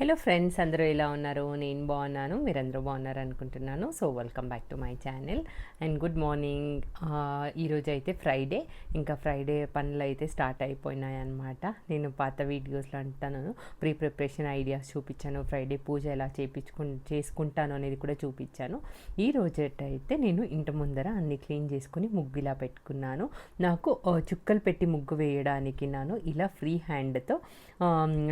Hello friends అందరూ ఎలా ఉన్నారు? నేను బాగున్నాను మీరందరూ బాగున్నారు అనుకుంటున్నాను. So welcome back to my channel and good morning ఈరోజు అయితే ఫ్రైడే ఇంకా ఫ్రైడే పనులు అయితే స్టార్ట్ అయిపోయినాయి అనమాట నేను పాత వీడియోస్లో అంటాను ప్రీ ప్రిపరేషన్ ఐడియాస్ చూపించాను. ఫ్రైడే పూజ ఎలా చేపించుకు చేసుకుంటాను అనేది కూడా చూపించాను. ఈ రోజు అయితే నేను ఇంటి ముందర అన్ని క్లీన్ చేసుకుని ముగ్గు ఇలా పెట్టుకున్నాను. నాకు చుక్కలు పెట్టి ముగ్గు వేయడానికి నేను ఇలా ఫ్రీ హ్యాండ్తో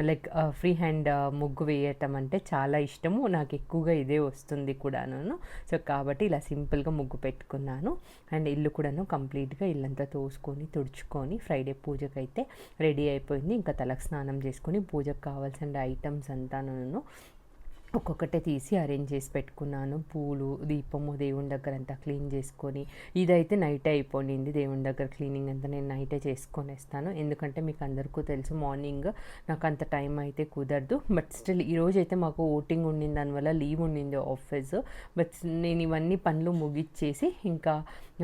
లైక్ ఫ్రీ హ్యాండ్ ముగ్గు వేయటం అంటే చాలా ఇష్టము. నాకు ఎక్కువగా ఇదే వస్తుంది కూడాను. సో కాబట్టి ఇలా సింపుల్గా ముగ్గు పెట్టుకున్నాను. అండ్ ఇల్లు కూడాను కంప్లీట్గా ఇల్లంతా తోసుకొని తుడుచుకొని ఫ్రైడే పూజకైతే రెడీ అయిపోయింది. ఇంకా తలకు స్నానం చేసుకొని పూజకు కావాల్సిన ఐటమ్స్ అంతాను ఒక్కొక్కటే తీసి అరేంజ్ చేసి పెట్టుకున్నాను. పూలు దీపము దేవుని దగ్గర అంతా క్లీన్ చేసుకొని ఇదైతే నైట్ అయిపోయింది దేవుని దగ్గర క్లీనింగ్ అంతా నేను నైటే చేసుకొని వేస్తాను ఎందుకంటే మీకు అందరికీ తెలుసు మార్నింగ్ నాకు అంత టైం అయితే కుదరదు. బట్ స్టిల్ ఈరోజు అయితే మాకు ఓటింగ్ ఉండింది దానివల్ల లీవ్ ఉండింది ఆఫీస్ బట్ నేను ఇవన్నీ పనులు ముగిచ్చేసి ఇంకా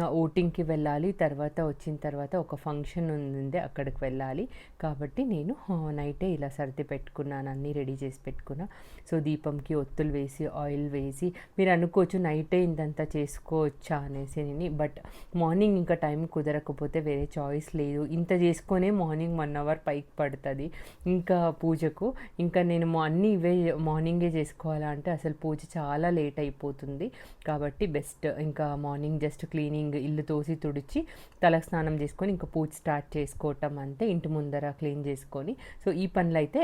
ఓటింగ్కి వెళ్ళాలి తర్వాత వచ్చిన తర్వాత ఒక ఫంక్షన్ ఉంది అక్కడికి వెళ్ళాలి. కాబట్టి నేను నైటే ఇలా సర్ది పెట్టుకున్నాను అన్నీ రెడీ చేసి పెట్టుకున్నా. సో దీపంకి ఒత్తులు వేసి ఆయిల్ వేసి మీరు అనుకోవచ్చు నైటే ఇంతంతా చేసుకోవచ్చా అనేసి నేను బట్ మార్నింగ్ ఇంకా టైం కుదరకపోతే వేరే చాయిస్ లేదు. ఇంత చేసుకొనే మార్నింగ్ వన్ అవర్ పైకి పడుతుంది. ఇంకా పూజకు ఇంకా నేను మా- అన్నీ ఇవే మార్నింగే చేసుకోవాలంటే అసలు పూజ చాలా లేట్ అయిపోతుంది. కాబట్టి బెస్ట్. ఇంకా మార్నింగ్ జస్ట్ క్లీనింగ్ ఇల్లు తోసి తుడిచి తలకు స్నానం చేసుకొని ఇంకా పూజ స్టార్ట్ చేసుకోవటం అంతే ఇంటి ముందర క్లీన్ చేసుకొని. సో ఈ పనులు అయితే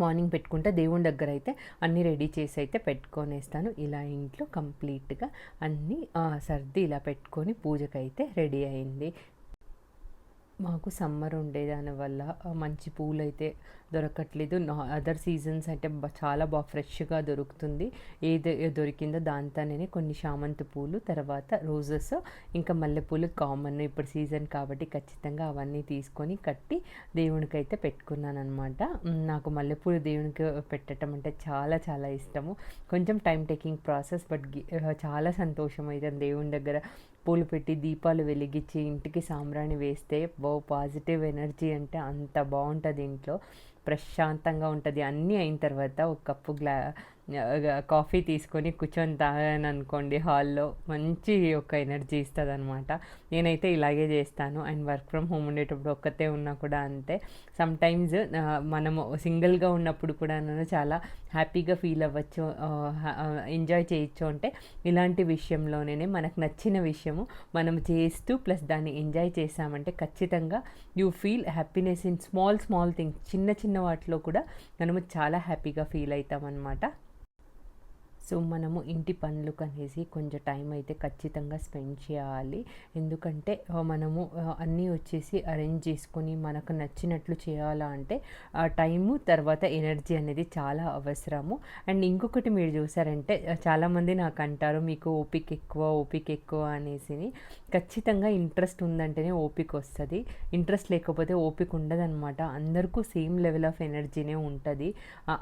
మార్నింగ్ పెట్టుకుంటే దేవుని దగ్గర అయితే అన్నీ రెడీ చేసి అయితే పెట్టుకొనేస్తాను. ఇలా ఇంట్లో కంప్లీట్గా అన్నీ సర్ది ఇలా పెట్టుకొని పూజకైతే రెడీ అయింది. మాకు సమ్మర్ ఉండే దానివల్ల మంచి పూలు అయితే దొరకట్లేదు అదర్ సీజన్స్ అంటే చాలా బాగా ఫ్రెష్గా దొరుకుతుంది. ఏది దొరికిందో దాంతోనే కొన్ని చామంతి పూలు తర్వాత రోజెస్ ఇంకా మల్లెపూలు కామన్ ఇప్పుడు సీజన్ కాబట్టి ఖచ్చితంగా అవన్నీ తీసుకొని కట్టి దేవునికి అయితే పెట్టుకున్నాను అనమాట నాకు మల్లెపూలు దేవునికి పెట్టడం అంటే చాలా చాలా ఇష్టము. కొంచెం టైం టేకింగ్ ప్రాసెస్ బట్ చాలా సంతోషం అయితే దేవుని దగ్గర. పూలు పెట్టి దీపాలు వెలిగించి ఇంటికి సాంబ్రాణి వేస్తే బో పాజిటివ్ ఎనర్జీ అంటే అంత బాగుంటుంది ఇంట్లో. ప్రశాంతంగా ఉంటుంది. అన్నీ అయిన తర్వాత ఒక కప్పు గ్లా కాఫీ తీసుకొని కూర్చొని తాగాను అనుకోండి హాల్లో. మంచి ఒక ఎనర్జీ ఇస్తుంది అనమాట నేనైతే ఇలాగే చేస్తాను. అండ్ వర్క్ ఫ్రమ్ హోమ్ ఉండేటప్పుడు ఒక్కతే ఉన్నా కూడా అంతే. సమ్ టైమ్స్ మనము సింగిల్గా ఉన్నప్పుడు కూడా చాలా హ్యాపీగా ఫీల్ అవ్వచ్చు ఎంజాయ్ చేయొచ్చు. అంటే ఇలాంటి విషయంలోనే మనకు నచ్చిన విషయము మనం చేస్తూ ప్లస్ దాన్ని ఎంజాయ్ చేసామంటే ఖచ్చితంగా you feel happiness in small small things. చిన్న చిన్న వాటిలో కూడా మనము చాలా హ్యాపీగా ఫీల్ అవుతామన్నమాట సో మనము ఇంటి పనులు కనేసి కొంచెం టైం అయితే ఖచ్చితంగా స్పెండ్ చేయాలి. ఎందుకంటే మనము అన్నీ వచ్చేసి అరేంజ్ చేసుకొని మనకు నచ్చినట్లు చేయాలా అంటే ఆ టైము తర్వాత ఎనర్జీ అనేది చాలా అవసరము. అండ్ ఇంకొకటి మీరు చూసారంటే చాలామంది నాకు అంటారు మీకు ఓపిక ఎక్కువ ఓపిక ఎక్కువ అనేసి. ఖచ్చితంగా ఇంట్రెస్ట్ ఉందంటేనే ఓపిక వస్తుంది. ఇంట్రెస్ట్ లేకపోతే ఓపిక ఉండదన్నమాట. అందరికీ సేమ్ లెవెల్ ఆఫ్ ఎనర్జీనే ఉంటుంది.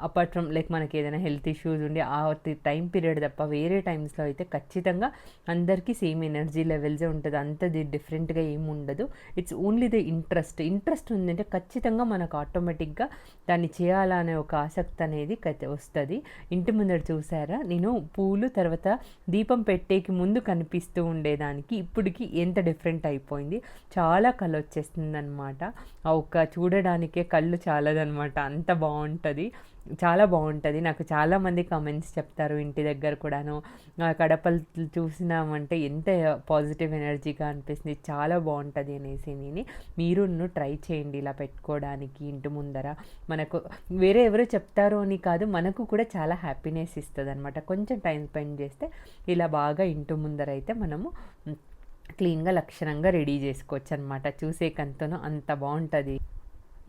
అపార్ట్ ఫ్రమ్ లైక్ మనకి ఏదైనా హెల్త్ ఇష్యూస్ ఉండి ఆ టైం పీరియడ్ తప్ప వేరే టైమ్స్లో అయితే ఖచ్చితంగా అందరికీ సేమ్ ఎనర్జీ లెవెల్సే ఉంటుంది. అంతది డిఫరెంట్గా ఏమి ఉండదు. It's only the interest interest ఉందంటే ఖచ్చితంగా మనకు ఆటోమేటిక్గా దాన్ని చేయాలనే ఒక ఆసక్తి అనేది వస్తుంది. ఇంటి ముందర చూసారా? నేను పూలు తర్వాత దీపం పెట్టేకి ముందు కనిపిస్తూ ఉండేదానికి ఇప్పటికి ఎంత డిఫరెంట్ అయిపోయింది. చాలా కళ్ళు వచ్చేస్తుంది అనమాట ఆ ఒక్క చూడడానికే కళ్ళు చాలదనమాట అంత బాగుంటుంది. చాలా బాగుంటుంది. నాకు చాలామంది కామెంట్స్ చెప్తారు ఇంటి దగ్గర కూడాను. కడపలు చూసినామంటే ఎంత పాజిటివ్ ఎనర్జీగా అనిపిస్తుంది. చాలా బాగుంటుంది అనేసి నేను. మీరు ట్రై చేయండి ఇలా పెట్టుకోవడానికి ఇంటి ముందర. మనకు వేరే ఎవరు చెప్తారు అని కాదు మనకు కూడా చాలా హ్యాపీనెస్ ఇస్తుంది అనమాట కొంచెం టైం స్పెండ్ చేస్తే ఇలా బాగా ఇంటి ముందర అయితే మనము క్లీన్గా లక్షణంగా రెడీ చేసుకోవచ్చు అనమాట చూసేకంతను అంత బాగుంటుంది.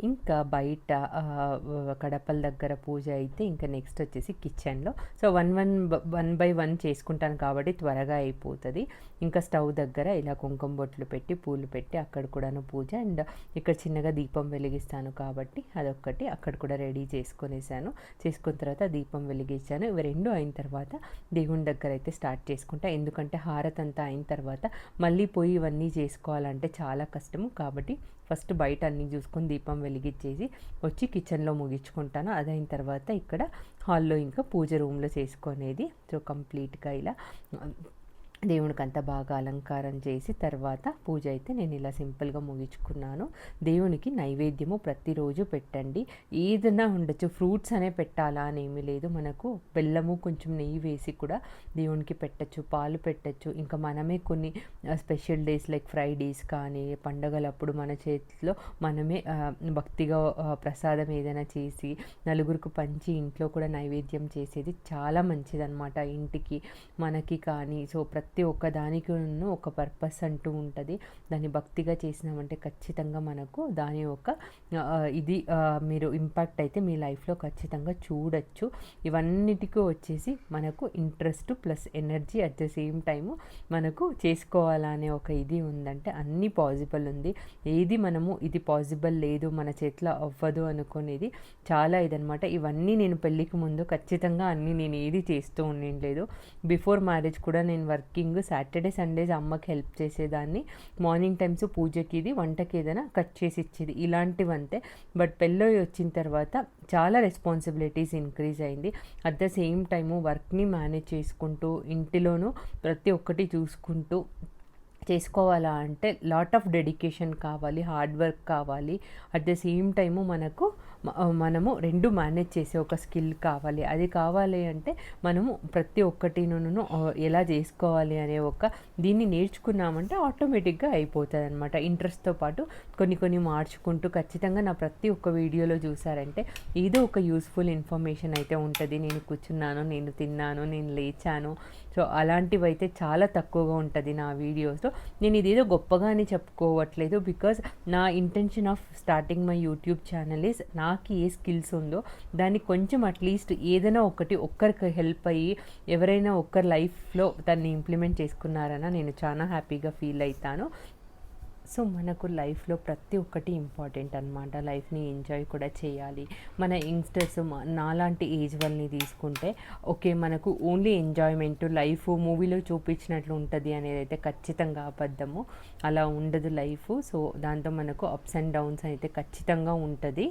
ఇంకా బయట కడపల దగ్గర పూజ అయితే ఇంకా నెక్స్ట్ వచ్చేసి కిచెన్లో so one one one by one చేసుకుంటాను కాబట్టి త్వరగా అయిపోతుంది. ఇంకా స్టవ్ దగ్గర ఇలా కుంకుమ బొట్లు పెట్టి పూలు పెట్టి అక్కడ కూడాను పూజ. అండ్ ఇక్కడ చిన్నగా దీపం వెలిగిస్తాను కాబట్టి అదొక్కటి అక్కడ కూడా రెడీ చేసుకునేసాను. చేసుకున్న తర్వాత దీపం వెలిగించాను. ఇవి రెండు అయిన తర్వాత దేవుని దగ్గర అయితే స్టార్ట్ చేసుకుంటా. ఎందుకంటే హారత్ అంతా అయిన తర్వాత మళ్ళీ పోయి ఇవన్నీ చేసుకోవాలంటే చాలా కష్టము. కాబట్టి ఫస్ట్ బయట అన్ని చూసుకొని దీపం వెలిగించేసి వచ్చి కిచెన్లో ముగించుకుంటాను. అదైన తర్వాత ఇక్కడ హాల్లో ఇంకా పూజ రూమ్లో చేసుకునేది. సో కంప్లీట్గా ఇలా దేవునికి అంత బాగా అలంకారం చేసి తర్వాత పూజ అయితే నేను ఇలా సింపుల్గా ముగించుకున్నాను. దేవునికి నైవేద్యము ప్రతిరోజు పెట్టండి. ఏదైనా ఉండొచ్చు. ఫ్రూట్స్ అనే పెట్టాలా అని ఏమీ లేదు. మనకు బెల్లము కొంచెం నెయ్యి వేసి కూడా దేవునికి పెట్టచ్చు. పాలు పెట్టచ్చు. ఇంకా మనమే కొన్ని స్పెషల్ డేస్ లైక్ ఫ్రైడేస్ కానీ పండగలప్పుడు మన చేతిలో మనమే భక్తిగా ప్రసాదం ఏదైనా చేసి నలుగురికి పంచి ఇంట్లో కూడా నైవేద్యం చేసేది చాలా మంచిదన్నమాట. ఇంటికి మనకి కానీ. సో ప్రతి ఒక్క దానికి ఒక పర్పస్ అంటూ ఉంటుంది. దాన్ని భక్తిగా చేసినామంటే ఖచ్చితంగా మనకు దాని యొక్క ఇది మీరు ఇంపాక్ట్ అయితే మీ లైఫ్లో ఖచ్చితంగా చూడొచ్చు. ఇవన్నిటికీ వచ్చేసి మనకు interest plus energy at the same time మనకు చేసుకోవాలనే ఒక ఇది ఉందంటే అన్నీ పాసిబుల్ ఉంది. ఏది మనము ఇది పాసిబుల్ లేదు మన చేతిలో అవ్వదు అనుకునేది చాలా ఇదనమాట ఇవన్నీ నేను పెళ్ళికి ముందు ఖచ్చితంగా అన్నీ నేను ఏది చేస్తూ ఉండలేదు బిఫోర్ మ్యారేజ్ కూడా నేను కుకింగ్ సాటర్డే సండేస్ అమ్మకి హెల్ప్ చేసేదాన్ని. మార్నింగ్ టైమ్స్ పూజకి ఇది వంటకి ఏదైనా కట్ చేసి ఇచ్చేది. ఇలాంటివంతే. బట్ పెళ్ళి వచ్చిన తర్వాత చాలా రెస్పాన్సిబిలిటీస్ ఇంక్రీజ్ అయింది. అట్ ద సేమ్ టైము వర్క్ని మేనేజ్ చేసుకుంటూ ఇంటిలోనూ ప్రతి ఒక్కటి చూసుకుంటూ చేసుకోవాలా అంటే లాట్ ఆఫ్ డెడికేషన్ కావాలి హార్డ్ వర్క్ కావాలి. అట్ ద సేమ్ టైము మనకు మనము రెండు మేనేజ్ చేసే ఒక స్కిల్ కావాలి. అది కావాలి అంటే మనము ప్రతి ఒక్కటిను ఎలా చేసుకోవాలి అనే ఒక దీన్ని నేర్చుకున్నామంటే ఆటోమేటిక్గా అయిపోతుంది అనమాట ఇంట్రెస్ట్తో పాటు కొన్ని కొన్ని మార్చుకుంటూ ఖచ్చితంగా నా ప్రతి ఒక్క వీడియోలో చూసారంటే ఏదో ఒక యూస్ఫుల్ ఇన్ఫర్మేషన్ అయితే ఉంటుంది. నేను కూర్చున్నాను నేను తిన్నాను నేను లేచాను సో అలాంటివి అయితే చాలా తక్కువగా ఉంటుంది నా వీడియోస్లో నేను ఇదేదో గొప్పగా అని చెప్పుకోవట్లేదు బికాజ్ నా intention of starting my YouTube channel is నాకు ఏ స్కిల్స్ ఉందో దాన్ని కొంచెం అట్లీస్ట్ ఏదైనా ఒకటి ఒక్కరికి హెల్ప్ అయ్యి ఎవరైనా ఒక్కరి లైఫ్లో దాన్ని ఇంప్లిమెంట్ చేసుకున్నారన్న నేను చాలా హ్యాపీగా ఫీల్ అవుతాను. సో మనకు లైఫ్లో ప్రతి ఒక్కటి ఇంపార్టెంట్ అనమాట లైఫ్ని ఎంజాయ్ కూడా చేయాలి. మన యంగ్స్టర్స్ నాలాంటి ఏజ్ వాళ్ళని తీసుకుంటే ఓకే మనకు ఓన్లీ ఎంజాయ్మెంట్ లైఫ్ మూవీలో చూపించినట్లు ఉంటుంది అనేది అయితే ఖచ్చితంగా అబద్ధము. అలా ఉండదు లైఫ్. సో దాంతో మనకు అప్స్ అండ్ డౌన్స్ అయితే ఖచ్చితంగా ఉంటుంది.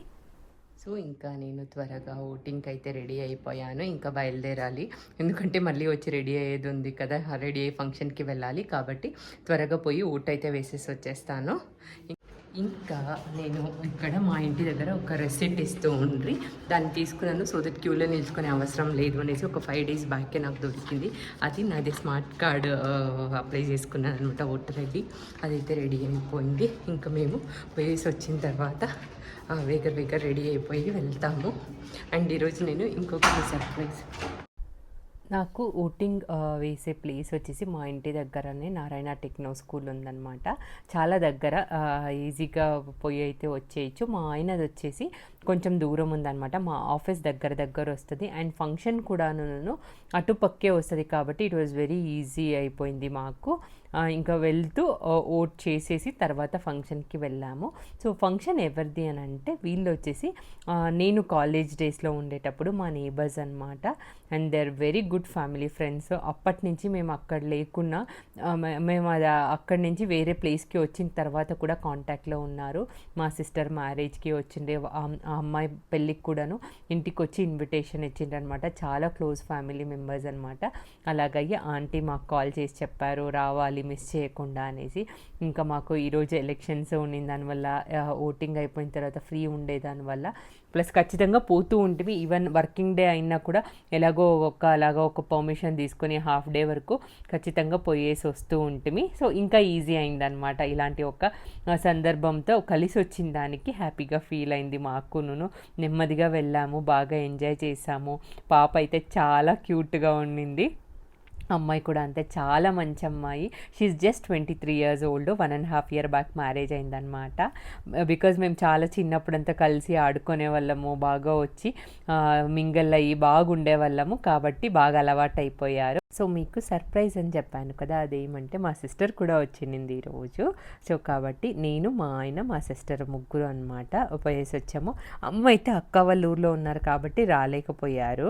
సో ఇంకా నేను త్వరగా ఓటింగ్కి అయితే రెడీ అయిపోయాను ఇంకా బయలుదేరాలి. ఎందుకంటే మళ్ళీ వచ్చి రెడీ అయ్యేది ఉంది కదా రెడీ అయ్యి ఫంక్షన్కి వెళ్ళాలి కాబట్టి త్వరగా పోయి ఓట్ అయితే వేసేసి వచ్చేస్తాను. ఇంకా నేను ఇక్కడ మా ఇంటి దగ్గర ఒక రెసిప్ట్ ఇస్తూ ఉండ్రి. దాన్ని తీసుకున్నాను సో దట్ క్యూలో నిల్చుకునే అవసరం లేదు అనేసి ఒక ఫైవ్ డేస్ బ్యాకే నాకు దొరికింది. అది నాది స్మార్ట్ కార్డ్ అప్లై చేసుకున్నాను అనమాట ఓటర్ ఐడి. అదైతే రెడీ అయిపోయింది. ఇంకా మేము వేసి వచ్చిన తర్వాత వేగర్ వేగ వేగ రెడీ అయిపోయి వెళ్తాము. అండ్ ఈరోజు నేను ఇంకొక సర్ప్రైజ్ నాకు ఓటింగ్ వేసే ప్లేస్ వచ్చేసి మా ఇంటి దగ్గరనే నారాయణ టెక్నో స్కూల్ ఉందన్నమాట. చాలా దగ్గర ఈజీగా పోయి అయితే వచ్చేయచ్చు. మా ఆయనది వచ్చేసి కొంచెం దూరం ఉందన్నమాట. మా ఆఫీస్ దగ్గర దగ్గర వస్తుంది. అండ్ ఫంక్షన్ కూడాను అటుపక్కే వస్తుంది కాబట్టి ఇట్ వాజ్ వెరీ ఈజీ అయిపోయింది మాకు. ఇంకా వెళ్తూ ఓట్ చేసేసి తర్వాత ఫంక్షన్కి వెళ్ళాము. సో ఫంక్షన్ ఎవరిది అని అంటే వీళ్ళు వచ్చేసి నేను కాలేజ్ డేస్లో ఉండేటప్పుడు మా నేబర్స్ అనమాట and they are very good family friends. అప్పటి నుంచి మేము అక్కడ లేకున్నా మేము అది అక్కడి నుంచి వేరే ప్లేస్కి వచ్చిన తర్వాత కూడా కాంటాక్ట్లో ఉన్నారు. మా సిస్టర్ మ్యారేజ్కి వచ్చిండే ఆ అమ్మాయి పెళ్ళికి కూడాను ఇంటికి వచ్చి ఇన్విటేషన్ ఇచ్చిండ్రనమాట చాలా క్లోజ్ ఫ్యామిలీ మెంబర్స్ అనమాట అలాగయ్యి ఆంటీ మాకు కాల్ చేసి చెప్పారు రావాలి మిస్ చేయకుండా అనేసి ఇంకా మాకు ఈరోజు ఎలక్షన్స్ ఉండిన దానివల్ల ఓటింగ్ అయిపోయిన తర్వాత ఫ్రీ ఉండే దానివల్ల ప్లస్ ఖచ్చితంగా పోతూ ఉంటుంది ఈవెన్ వర్కింగ్ డే అయినా కూడా ఎలాగో ఒక అలాగో ఒక పర్మిషన్ తీసుకొని హాఫ్ డే వరకు ఖచ్చితంగా పోయేసి వస్తూ ఉంటుంది సో ఇంకా ఈజీ అయిందనమాట ఇలాంటి ఒక సందర్భంతో కలిసి వచ్చిన దానికి హ్యాపీగా ఫీల్ అయింది మాకును నెమ్మదిగా వెళ్ళాము బాగా ఎంజాయ్ చేసాము. పాప అయితే చాలా క్యూట్గా ఉండింది. అమ్మాయి కూడా అంతే చాలా మంచి అమ్మాయి. She just twenty three years old one and half year back marriage అయిందనమాట బికాజ్ మేము చాలా చిన్నప్పుడంతా కలిసి ఆడుకునే వాళ్ళము బాగా వచ్చి మింగల్ అయ్యి బాగుండే వాళ్ళము కాబట్టి బాగా అలవాటు అయిపోయారు సో మీకు సర్ప్రైజ్ అని చెప్పాను కదా అదేమంటే మా సిస్టర్ కూడా వచ్చింది ఈరోజు సో కాబట్టి నేను మా ఆయన మా సిస్టర్ ముగ్గురు అనమాట పోయేసి వచ్చాము అమ్మ అయితే అక్క వాళ్ళ ఊర్లో ఉన్నారు కాబట్టి రాలేకపోయారు.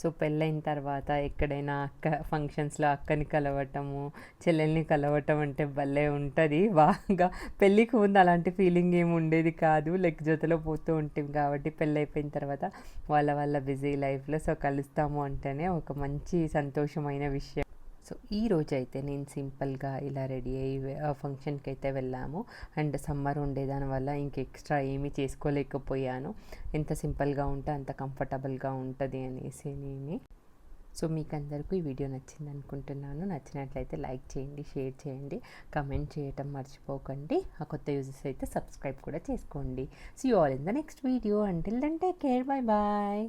సో పెళ్ళైన తర్వాత ఎక్కడైనా అక్క ఫంక్షన్స్లో అక్కని కలవటము చెల్లెల్ని కలవటం అంటే భలే ఉంటుంది. బాగా పెళ్ళికి ముందు అలాంటి ఫీలింగ్ ఏమి ఉండేది కాదు. లైక్ జతలో పోతూ ఉంటాం కాబట్టి పెళ్ళి అయిపోయిన తర్వాత వాళ్ళ వాళ్ళ బిజీ లైఫ్లో సో కలుస్తాము అంటేనే ఒక మంచి సంతోషమైన విషయం. సో ఈ రోజు అయితే నేను సింపుల్గా ఇలా రెడీ అయ్యి ఫంక్షన్కి అయితే వెళ్ళాము. అండ్ సమ్మర్ ఉండేదాని వల్ల ఇంక ఎక్స్ట్రా ఏమీ చేసుకోలేకపోయాను. ఎంత సింపుల్గా ఉంటే అంత కంఫర్టబుల్గా ఉంటుంది అనేసి నేను. సో మీకు అందరికీ ఈ వీడియో నచ్చింది అనుకుంటున్నాను. నచ్చినట్లయితే లైక్ చేయండి షేర్ చేయండి కమెంట్ చేయటం మర్చిపోకండి. ఆ కొత్త యూజెస్ అయితే సబ్స్క్రైబ్ కూడా చేసుకోండి. So you all in the next video until then take care bye bye